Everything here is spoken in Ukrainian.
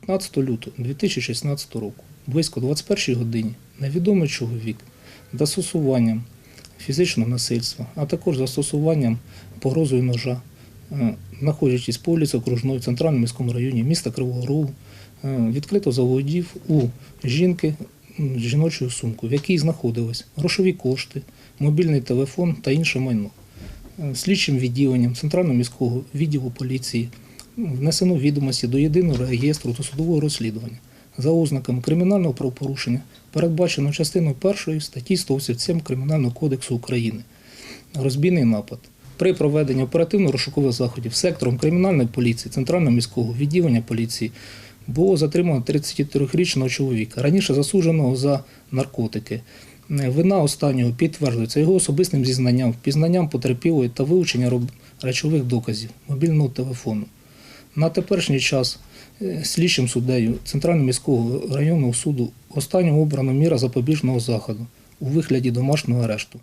15 лютого 2016 року, близько 21 годині, невідомий чоловік застосуванням фізичного насильства, а також застосуванням погрозою ножа, е, знаходячись по вулиці Окружної в центральному міському районі міста Кривого Рогу, е, відкрито заволодів у жінки м, жіночу сумку, в якій знаходились грошові кошти, мобільний телефон та інше майно. Е, Слідчим відділенням Центрального міського відділу поліції внесено відомості до єдиного реєстру досудового розслідування за ознаками кримінального правопорушення, передбачено частиною 1 статті 187 Кримінального кодексу України. Розбійний напад. При проведенні оперативно-розшукових заходів сектором кримінальної поліції Центрального міського відділення поліції було затримано 33-річного чоловіка, раніше засудженого за наркотики. Вина останнього підтверджується його особистим зізнанням, впізнанням потерпілої та вилучення речових доказів мобільного телефону. На теперішній час е, слідчим суддею Центрального міського районного суду останнього обрано міра запобіжного заходу у вигляді домашнього арешту.